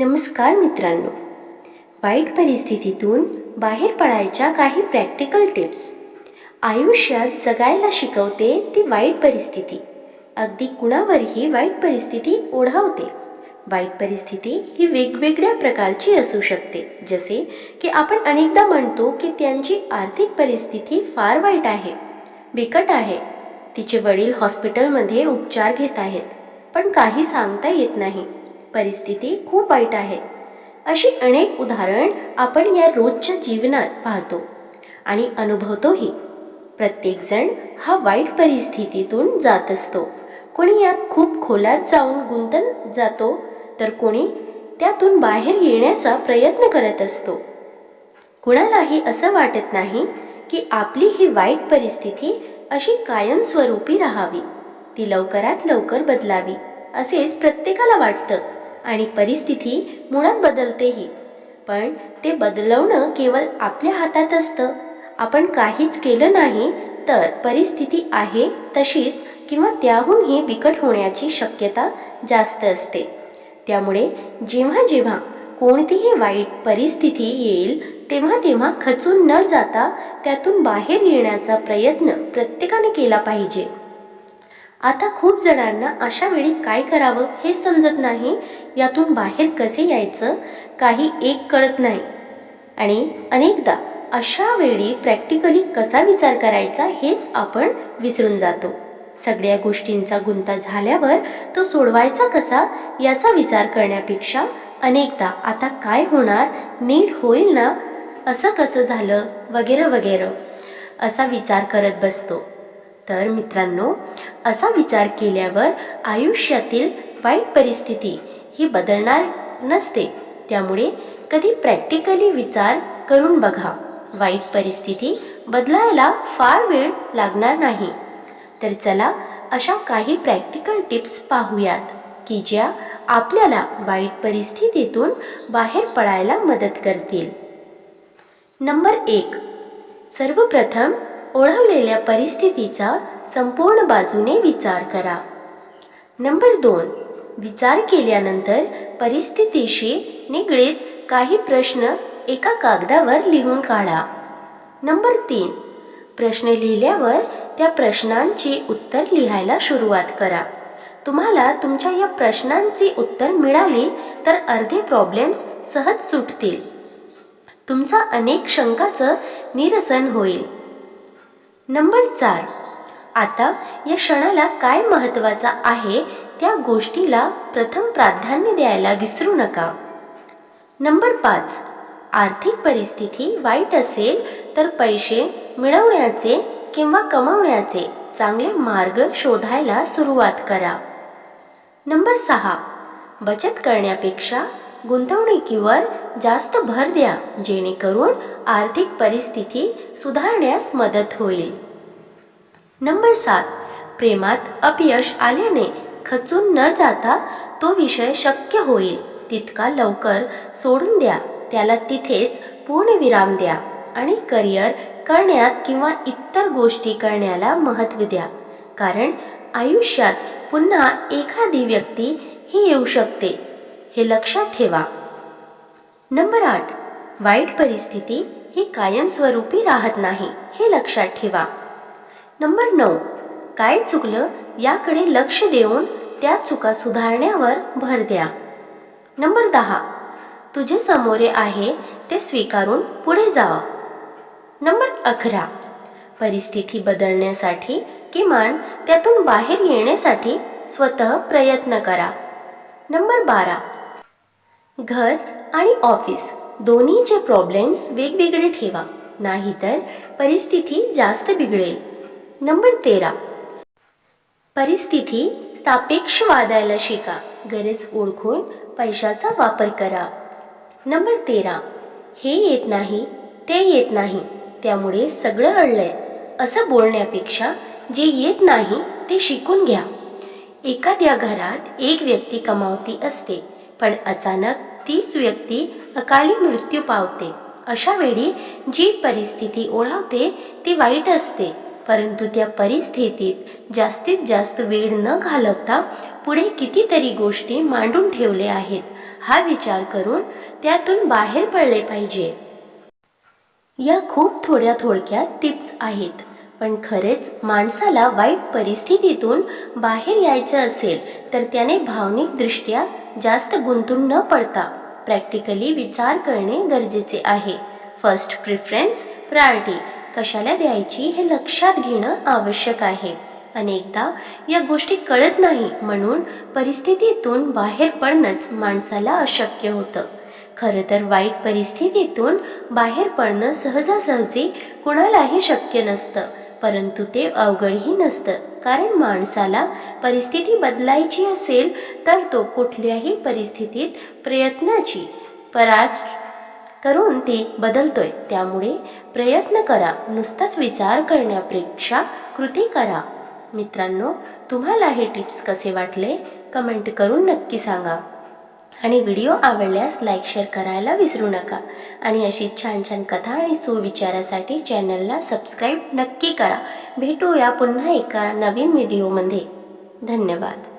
नमस्कार मित्रांनो. वाईट परिस्थितीतून बाहेर पडायच्या काही प्रॅक्टिकल टिप्स आयुष्यात जगायला शिकवते ती वाईट परिस्थिती. अगदी कुणावरही वाईट परिस्थिती ओढावते. वाईट परिस्थिती ही वेगवेगळ्या प्रकारची असू शकते. जसे की आपण अनेकदा म्हणतो की त्यांची आर्थिक परिस्थिती फार वाईट आहे. बिकट आहे. तिचे वडील हॉस्पिटलमध्ये उपचार घेत आहेत. पण काही सांगता येत नाही. परिस्थिती खूप वाईट आहे. अशी अनेक उदाहरण आपण या रोजच्या जीवनात पाहतो आणि अनुभवतोही. प्रत्येकजण हा वाईट परिस्थितीतून जात असतो. कोणी यात खूप खोलात जाऊन गुंतन जातो तर कोणी त्यातून बाहेर येण्याचा प्रयत्न करत असतो. कुणालाही असं वाटत नाही की आपली ही वाईट परिस्थिती अशी कायमस्वरूपी राहावी. ती लवकरात लवकर बदलावी असेच प्रत्येकाला वाटतं. आणि परिस्थिती मुळात बदलतेही. पण ते बदलवणं केवळ आपल्या हातात असतं. आपण काहीच केलं नाही तर परिस्थिती आहे तशीच किंवा त्याहूनही बिकट होण्याची शक्यता जास्त असते. त्यामुळे जेव्हा जेव्हा कोणतीही वाईट परिस्थिती येईल तेव्हा तेव्हा खचून न जाता त्यातून बाहेर येण्याचा प्रयत्न प्रत्येकाने केला पाहिजे. आता खूप जणांना अशा वेळी काय करावं हे समजत नाही. यातून बाहेर कसे यायचं? काही एक कळत नाही. आणि अनेकदा अशा वेळी प्रॅक्टिकली कसा विचार करायचा हेच आपण विसरून जातो. सगळ्या गोष्टींचा गुंता झाल्यावर तो सोडवायचा कसा? याचा विचार करण्यापेक्षा अनेकदा आता काय होणार? नीट होईल ना? असं कसं झालं? वगैरे वगैरे. असा विचार करत बसतो. तर मित्रांनो असा विचार केल्यावर आयुष्यातील वाईट परिस्थिती ही बदलणार नसते. त्यामुळे कधी प्रॅक्टिकली विचार करून बघा. वाईट परिस्थिती बदलायला फार वेळ लागणार नाही. तर चला अशा काही प्रॅक्टिकल टिप्स पाहूयात की ज्या आपल्याला वाईट परिस्थितीतून बाहेर पडायला मदत करतील. नंबर एक सर्वप्रथम ओढवलेल्या परिस्थितीचा संपूर्ण बाजूने विचार करा. नंबर दोन. विचार केल्यानंतर परिस्थितीशी निगडीत काही प्रश्न एका कागदावर लिहून काढा. नंबर तीन. प्रश्न लिहिल्यावर त्या प्रश्नांची उत्तर लिहायला सुरुवात करा. तुम्हाला तुमच्या या प्रश्नांची उत्तर मिळाली तर अर्धे प्रॉब्लेम्स सहज सुटतील. तुमचा अनेक शंकाचं निरसन होईल. नंबर चार. आता या क्षणाला काय महत्त्वाचा आहे त्या गोष्टीला प्रथम प्राधान्य द्यायला विसरू नका. नंबर पाच. आर्थिक परिस्थिती वाईट असेल तर पैसे मिळवण्याचे किंवा कमवण्याचे चांगले मार्ग शोधायला सुरुवात करा. नंबर सहा. बचत करण्यापेक्षा गुंतवणुकीवर जास्त भर द्या जेणेकरून आर्थिक परिस्थिती सुधारण्यास मदत होईल. नंबर सात प्रेमात अपयश आल्याने खचून न जाता तो विषय शक्य होईल. तितका लवकर सोडून द्या त्याला तिथेच पूर्णविराम द्या आणि करिअर करण्यात किंवा इतर गोष्टी करण्याला महत्त्व द्या. कारण आयुष्यात पुन्हा एखादी व्यक्ती ही येऊ शकते. हे लक्षात ठेवा. नंबर आठ. वाईट परिस्थिती ही कायमस्वरूपी राहत नाही हे लक्षात ठेवा. नंबर नऊ. काय चुकलं याकडे लक्ष देऊन त्या चुका सुधारण्यावर भर द्या. नंबर दहा. तुझे समोरे आहे ते स्वीकारून पुढे जावा नंबर अकरा. परिस्थिती बदलण्यासाठी किमान त्यातून बाहेर येण्यासाठी स्वतः प्रयत्न करा. नंबर बारा. घर आणि ऑफिस दोन्हीचे प्रॉब्लेम्स वेगवेगळे ठेवा. नाहीतर परिस्थिती जास्त बिघडेल. नंबर तेरा. परिस्थिती सापेक्ष वादायला शिका. गरज ओळखून पैशाचा वापर करा. नंबर तेरा. हे येत नाही ते येत नाही त्यामुळे सगळं अडलंय. असं बोलण्यापेक्षा जे येत नाही ते शिकून घ्या. एखाद्या घरात एक व्यक्ती कमावती असते पण अचानक तीच व्यक्ती अकाली मृत्यू पावते. अशा वेळी जी परिस्थिती ओढावते ती वाईट असते. परंतु त्या परिस्थितीत जास्तीत जास्त वेळ न घालवता पुढे कितीतरी गोष्टी मांडून ठेवल्या आहेत. हा विचार करून त्यातून बाहेर पडले पाहिजे. या खूप थोड्या थोडक्यात टिप्स आहेत. पण खरेच माणसाला वाईट परिस्थितीतून बाहेर यायचं असेल तर त्याने भावनिकदृष्ट्या जास्त गुंतून न पडता प्रॅक्टिकली विचार करणे गरजेचे आहे. First preference priority. कशाला द्यायची हे लक्षात घेणं आवश्यक आहे. अनेकदा या गोष्टी कळत नाही म्हणून परिस्थितीतून बाहेर पडणंच माणसाला अशक्य होतं. खरं तर वाईट परिस्थितीतून बाहेर पडणं सहजासहजी कुणालाही शक्य नसतं. परंतु ते अवघडही नसतं. कारण माणसाला परिस्थिती बदलायची असेल तर तो कुठल्याही परिस्थितीत प्रयत्नाची पराज करून ती बदलतोय. त्यामुळे प्रयत्न करा. नुसताच विचार करण्यापेक्षा कृती करा. मित्रांनो तुम्हाला हे टिप्स कसे वाटले? कमेंट करून नक्की सांगा. आणि व्हिडिओ आवडल्यास लाईक शेअर करायला विसरू नका. आणि अशी छान छान कथा आणि सुविचारासाठी चॅनलला सबस्क्राईब नक्की करा. भेटूया पुन्हा एका नवीन व्हिडिओमध्ये. धन्यवाद.